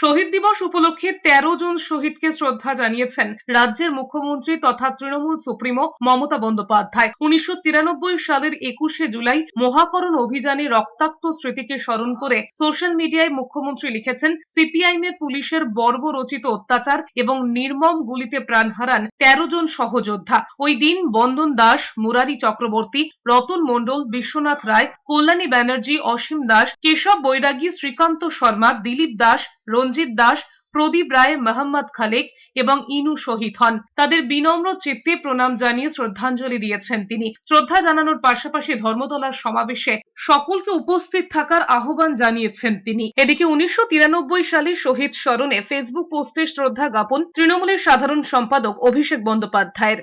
শহীদ দিবস উপলক্ষে তেরো জন শহীদকে শ্রদ্ধা জানিয়েছেন রাজ্যের মুখ্যমন্ত্রী তথা তৃণমূল সুপ্রিমো মমতা বন্দ্যোপাধ্যায়। উনিশশো তিরানব্বই সালের একুশে জুলাই মহাকরণ অভিযানে রক্তাক্ত স্মৃতিকে স্মরণ করে সোশ্যাল মিডিয়ায় মুখ্যমন্ত্রী লিখেছেন, সিপিআইএম এর পুলিশের বর্বরচিত অত্যাচার এবং নির্মম গুলিতে প্রাণ হারান তেরো জন সহযোদ্ধা। ওই দিন বন্দন দাস, মুরারি চক্রবর্তী, রতন মণ্ডল, বিশ্বনাথ রায়, কল্যাণী ব্যানার্জি, অসীম দাস, কেশব বৈরাগী, শ্রীকান্ত শর্মা, দিলীপ দাস রঞ্জিত দাস, প্রদীপ রায়, মোহাম্মদ খালেক এবং ইনু শহীদ হন। তাদের বিনম্র চিত্তে প্রণাম জানিয়ে শ্রদ্ধাঞ্জলি দিয়েছেন তিনি। শ্রদ্ধা জানানোর পাশাপাশি ধর্মতলার সমাবেশে সকলকে উপস্থিত থাকার আহ্বান জানিয়েছেন তিনি। এদিকে উনিশশো তিরানব্বই সালে শহীদ স্মরণে ফেসবুক পোস্টে শ্রদ্ধা জ্ঞাপন তৃণমূলের সাধারণ সম্পাদক অভিষেক বন্দ্যোপাধ্যায়ের।